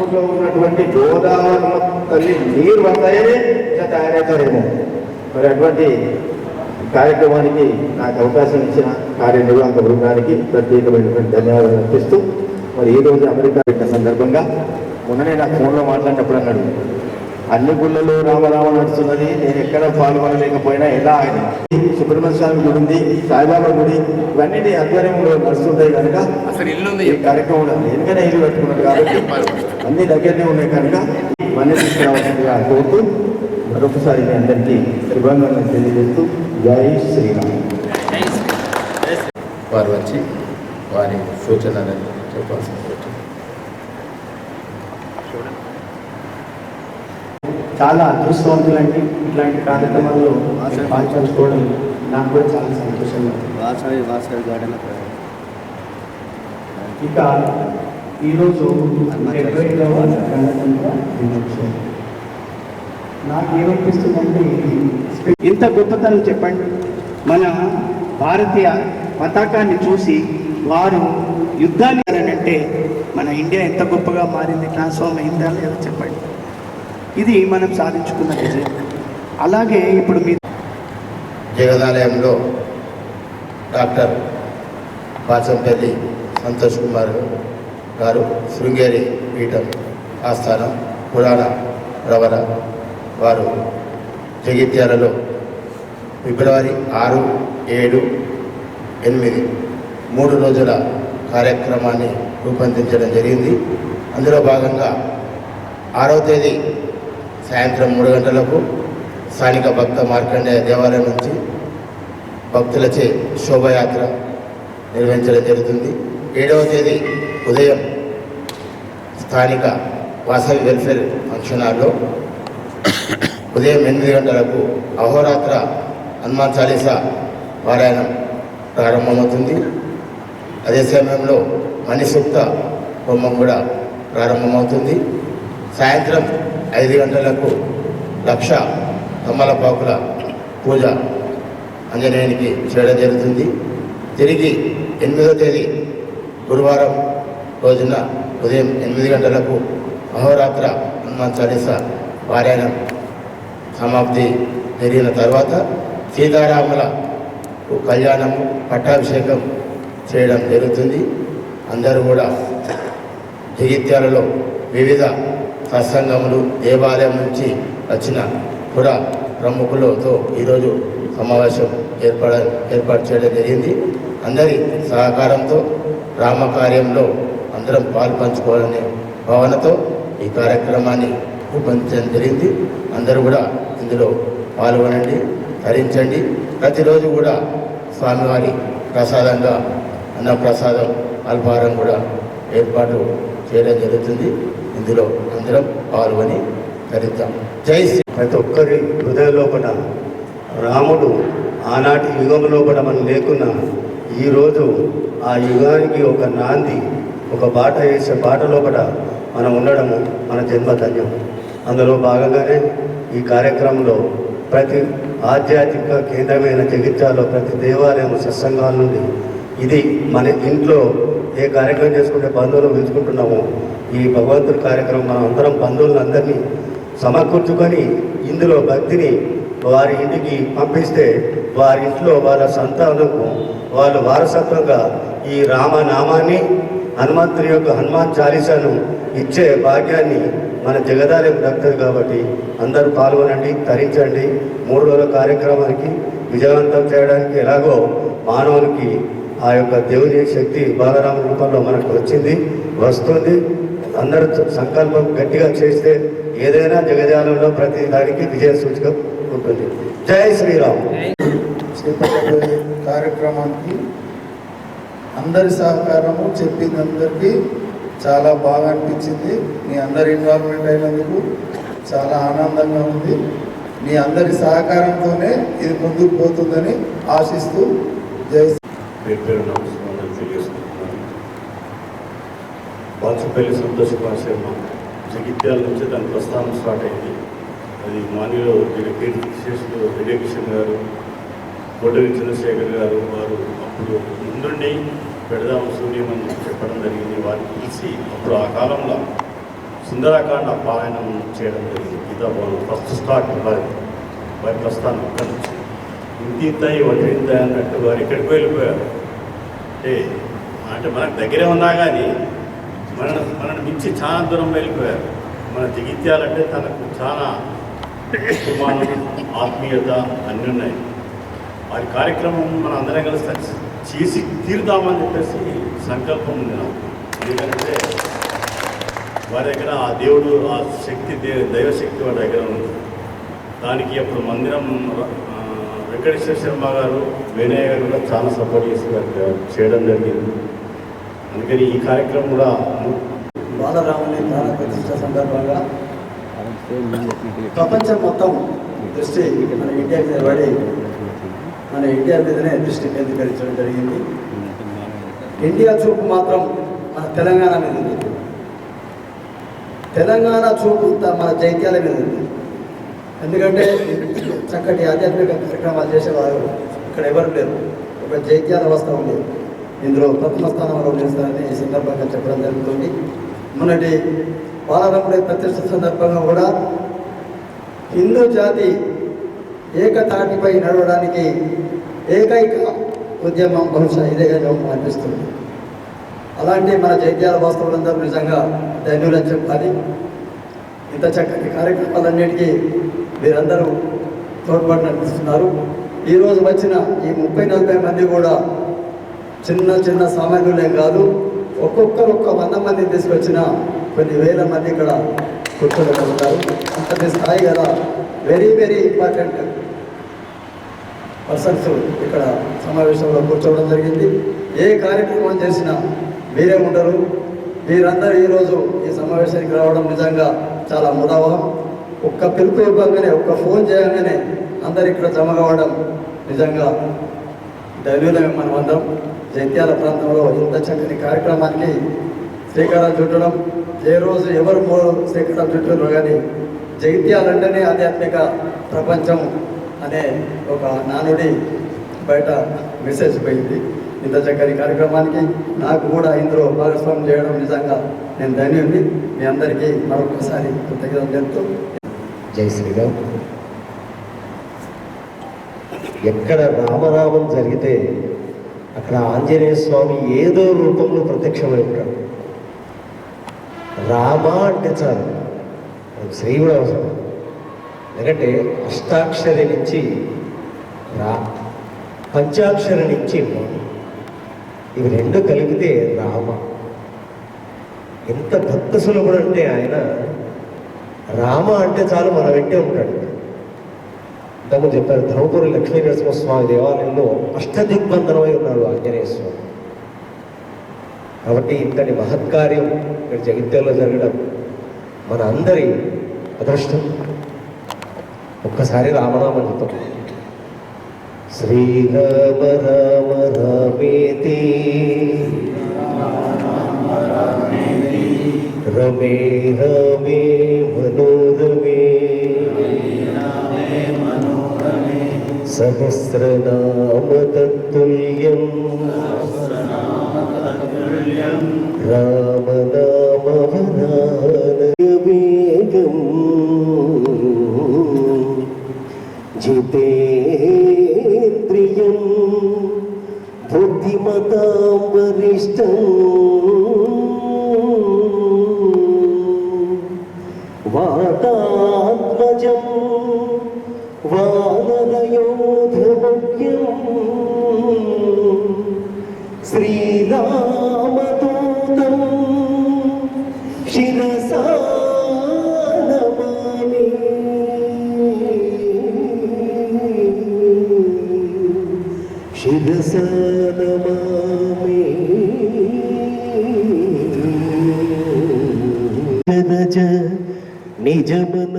ఊర్లో ఉన్నటువంటి గోదావరి తల్లి నీరు వస్తాయని ఇట్లా తయారవుతారేమో మరి అటువంటి కార్యక్రమానికి నాకు అవకాశం ఇచ్చిన కార్యనిర్వాహక బృందానికి ప్రత్యేకమైనటువంటి ధన్యవాదాలు అర్పిస్తూ మరి ఈ రోజు అమెరికా సందర్భంగా మొన్ననే నాకు ఫోన్లో మాట్లాడినప్పుడు అన్నాడు అన్ని గుళ్ళలో రామరామ నడుస్తున్నది. నేను ఎక్కడ పాల్గొనలేకపోయినా ఎలా ఆయన సుబ్రహ్మణ్య స్వామి గుడి ఉంది సాయిబాబా గుడి. ఇవన్నీ ఆధ్వర్యంలో నడుస్తుంటాయి కనుక అసలు ఇల్లు ఉంది. ఈ కార్యక్రమంలో ఎందుకనే ఇల్లు పెట్టుకున్నారు కాబట్టి అన్ని దగ్గరనే ఉన్నాయి కనుక ఇవన్నీ తీసుకురావాల్సిందిగా కోరుతూ మరొకసారి మీ అందరికీ శుభాకాంక్షలు తెలియజేస్తూ జై శ్రీరామ్. వారు వచ్చి వారి సూచనలను చెప్పాల్సిన సూచన చాలా అదృష్టవంతులండి. ఇట్లాంటి కార్యక్రమాల్లో పాల్పంచుకోవడం నాకు కూడా చాలా సంతోషంగా ఉంది. వాసవి వాసవి గార్డెన్ ఇక ఈరోజు డెబ్బై ఐదవ గణతంత్ర దినోత్సవం. నాకేమనిపిస్తుందంటే ఇది ఇంత గొప్పతనం చెప్పండి. మన భారతీయ పతాకాన్ని చూసి వారు యుద్ధాన్ని అంటే మన ఇండియా ఎంత గొప్పగా మారింది ట్రాన్స్ఫార్మ్ అయిందా లేదో చెప్పండి. ఇది మనం సాధించుకున్న విజయం. అలాగే ఇప్పుడు మీ జగదాలయంలో డాక్టర్ బాచంపల్లి సంతోష్ కుమార్ గారు శృంగేరి పీఠం ఆస్థానం పురాణ రవర వారు జగిత్యాలలో ఫిబ్రవరి ఆరు ఏడు ఎనిమిది మూడు రోజుల కార్యక్రమాన్ని రూపొందించడం జరిగింది. అందులో భాగంగా ఆరవ తేదీ సాయంత్రం మూడు గంటలకు స్థానిక భక్త మార్కండేయ దేవాలయం నుంచి భక్తులచే శోభయాత్ర నిర్వహించడం జరుగుతుంది. ఏడవ తేదీ ఉదయం స్థానిక వాసవి వెల్ఫేర్ ఫంక్షన్ హాల్లో ఉదయం ఎనిమిది గంటలకు అహోరాత్ర హనుమాన్ చాలీసా పారాయణం ప్రారంభమవుతుంది. అదే సమయంలో మణిసూక్త హోమం కూడా ప్రారంభమవుతుంది. సాయంత్రం ఐదు గంటలకు లక్ష తమ్మలపాకుల పూజ ఆంజనేయునికి చేయడం జరుగుతుంది. తిరిగి ఎనిమిదో తేదీ గురువారం రోజున ఉదయం ఎనిమిది గంటలకు అహోరాత్ర హనుమాన్ చాలీస పారాయణం సమాప్తి జరిగిన తర్వాత సీతారాముల కళ్యాణం పట్టాభిషేకం చేయడం జరుగుతుంది. అందరూ కూడా జగిత్యాలలో వివిధ సత్సంగములు దేవాలయం నుంచి వచ్చిన కూడా ప్రముఖులతో ఈరోజు సమావేశం ఏర్పడ ఏర్పాటు చేయడం జరిగింది. అందరి సహకారంతో రామకార్యంలో అందరం పాలు పంచుకోవాలనే భావనతో ఈ కార్యక్రమాన్ని రూపొందించడం జరిగింది. అందరూ కూడా ఇందులో పాల్గొనండి ధరించండి ప్రతిరోజు కూడా స్వామివారి ప్రసాదంగా అన్నప్రసాదం అల్పారం కూడా ఏర్పాటు చేయడం జరుగుతుంది. ఇందులో అందరం పాల్గొని ధరిద్దాం జై శ్రీ ప్రతి ఒక్కరి హృదయ కూడా రాముడు ఆనాటి యుగంలో కూడా మనం లేకున్నా ఈరోజు ఆ యుగానికి ఒక నాంది ఒక బాట వేసే బాటలో కూడా మనం ఉండడము మన జన్మధన్యం. అందులో భాగంగానే ఈ కార్యక్రమంలో ప్రతి ఆధ్యాత్మిక కేంద్రమైన జగిత్యాలో ప్రతి దేవాలయం సత్సంగాల నుండి ఇది మన ఇంట్లో ఏ కార్యక్రమం చేసుకుంటే బంధువులు పిలుచుకుంటున్నామో ఈ భగవంతుడి కార్యక్రమం మనం అందరం బంధువులందరినీ సమకూర్చుకొని ఇందులో భక్తిని వారి ఇంటికి పంపిస్తే వారి ఇంట్లో వాళ్ళ సంతానకు వాళ్ళు వారసత్వంగా ఈ రామనామాన్ని హనుమంతుని యొక్క హనుమాన్ చాలీసాను ఇచ్చే భాగ్యాన్ని మన జగదాలయం దక్కుతుంది కాబట్టి అందరూ పాల్గొనండి తరించండి. మూడు రోజుల కార్యక్రమానికి విజయవంతం చేయడానికి ఎలాగో మానవునికి ఆ యొక్క దేవుని శక్తి బాలరామ రూపంలో మనకు వచ్చింది వస్తుంది. అందరూ సంకల్పం గట్టిగా చేస్తే ఏదైనా జగజాలంలో ప్రతి దానికి విజయ సూచిక ఉంటుంది. జై శ్రీరామ్. చేపట్టబోయే కార్యక్రమానికి అందరి సహకారము చెప్పింది అందరికీ చాలా బాగా అనిపించింది. మీ అందరి ఇన్వాల్వ్మెంట్ అయినందుకు చాలా ఆనందంగా ఉంది. మీ అందరి సహకారంతోనే ఇది ముందుకు పోతుందని ఆశిస్తూ జై పేరు పేరు నమస్కారాలు కొప్పల్లి సంతోష్ కుమార్ శర్మ జగిత్యాల నుంచి దాని ప్రస్థానం స్టార్ట్ అయింది. అది మాన్యులో కీర్తి విశేషులు విజయకిషన్ గారు కొడవి చంద్రశేఖర్ గారు వారు అప్పుడు ముందుండి పెడదాం సూర్యమని చెప్పడం జరిగింది. వారిని పిలిచి అప్పుడు ఆ కాలంలో సుందరాకాండ పారాయణం చేయడం జరిగింది. గీతాభవన్ ఫస్ట్ స్టార్ట్ వారి వారి ప్రస్థానం ఇక్కడ నుంచి. ఇంతింతాయి వడ్డింతాయి అన్నట్టు వారు ఎక్కడికి వెళ్ళిపోయారు? అంటే అంటే మనకు దగ్గరే ఉన్నా కానీ మన మనల్ని మించి చాలా దూరం వెళ్ళిపోయారు. మన జగిత్యాలంటే తనకు చాలా కుమారం ఆత్మీయత అన్నీ ఉన్నాయి. వారి కార్యక్రమం మన అందరం కలిసి చేసి తీరుదామని చెప్పేసి సంకల్పం ఉంది నాకు. ఎందుకంటే వారి దగ్గర ఆ దేవుడు ఆ శక్తి దే దైవశక్తి వారి దగ్గర ఉంది. దానికి అప్పుడు మందిరం వెంకటేశ్వర శర్మ గారు వినయ్ గారు కూడా చాలా సపోర్ట్ చేసి చేయడం జరిగింది. అందుకని ఈ కార్యక్రమం కూడా బాలరాముని ప్రాణ ప్రతిష్ట సందర్భంగా ప్రపంచం మొత్తం దృష్టి మన ఇండియా మీద పడి మన ఇండియా మీదనే దృష్టి కేంద్రీకరించడం జరిగింది. ఇండియా చూపు మాత్రం మన తెలంగాణ మీద ఉంది. తెలంగాణ చూపు మన జైత్యాల మీద ఉంది. ఎందుకంటే చక్కటి ఆధ్యాత్మిక కార్యక్రమాలు చేసేవారు ఇక్కడ ఎవరు లేరు. ఒక జైత్యాల వస్తూ ఉండేది ఇందులో ప్రథమ స్థానంలో నిలుస్తారని ఈ సందర్భంగా చెప్పడం జరుగుతుంది. మొన్నటి బాలరాముడి ప్రతిష్ట సందర్భంగా కూడా హిందూ జాతి ఏకతాటిపై నడవడానికి ఏకైక ఉద్యమం బహుశా ఇదేగా అనిపిస్తుంది. అలాంటి మన జైత్యాల వాస్తవులందరూ నిజంగా ధన్యులని చెప్పాలి ఇంత చక్కటి కార్యక్రమాలన్నిటికీ మీరందరూ తోడ్పాటు నడిపిస్తున్నారు ఈరోజు వచ్చిన ఈ ముప్పై నలభై మంది కూడా చిన్న చిన్న సామాన్యులేం కాదు ఒక్కొక్కరు ఒక్క వంద మంది తీసుకొచ్చిన కొన్ని వేల మంది ఇక్కడ కూర్చోగలుగుతారు అంతటి స్థాయి కదా వెరీ వెరీ ఇంపార్టెంట్ పర్సన్స్ ఇక్కడ సమావేశంలో కూర్చోవడం జరిగింది. ఏ కార్యక్రమం చేసినా మీరే ఉండరు మీరందరూ ఈరోజు ఈ సమావేశానికి రావడం నిజంగా చాలా ముదావహం. ఒక్క పిలుపు ఇవ్వగానే ఒక్క ఫోన్ చేయగానే అందరు ఇక్కడ జమ కావడం నిజంగా ధన్యులమే మనమందరం అందరం జైత్యాల ప్రాంతంలో ఇంత చక్కని కార్యక్రమానికి శ్రీకారం చుట్టడం ఏ రోజు ఎవరు మూడు శ్రీకారం చుట్టారో కానీ జైత్యాలంటేనే ఆధ్యాత్మిక ప్రపంచం అనే ఒక నానుడి బయట మెసేజ్ పోయింది. ఇంత చక్కని కార్యక్రమానికి నాకు కూడా ఇందులో భాగస్వామ్యం చేయడం నిజంగా నేను ధన్యుడిని మీ అందరికీ మరొకసారి కృతజ్ఞతలు చెప్తూ జై శ్రీరామ్. ఎక్కడ రామనామం జరిగితే అక్కడ ఆంజనేయ స్వామి ఏదో రూపంలో ప్రత్యక్షమై ఉంటాడు. రామ అంటే చాలు. మనకు శ్రీ కూడా అవసరం. ఎందుకంటే అష్టాక్షరి నుంచి రా పంచాక్షరి నుంచి ఇవి రెండు కలిపితే రామ. ఎంత భక్త సులభుడు అంటే ఆయన రామ అంటే చాలు మన వెంటే ఉంటాడు. ఇంతకుముందు చెప్పారు ధర్మపురి లక్ష్మీ నరసింహస్వామి దేవాలయంలో అష్టదిగ్బంధనమై ఉన్నాడు ఆంజనేయ స్వామి కాబట్టి ఇంతటి మహత్కార్యం ఇక్కడ జగిత్యాల్లో జరగడం మన అందరి అదృష్టం. ఒక్కసారి రామనామం చెప్తాం శ్రీరామ రామ రామేతి. రమే రమే మనో സഹസ്രനാമതത്തുല്യം నిజమన ముకుర సుధ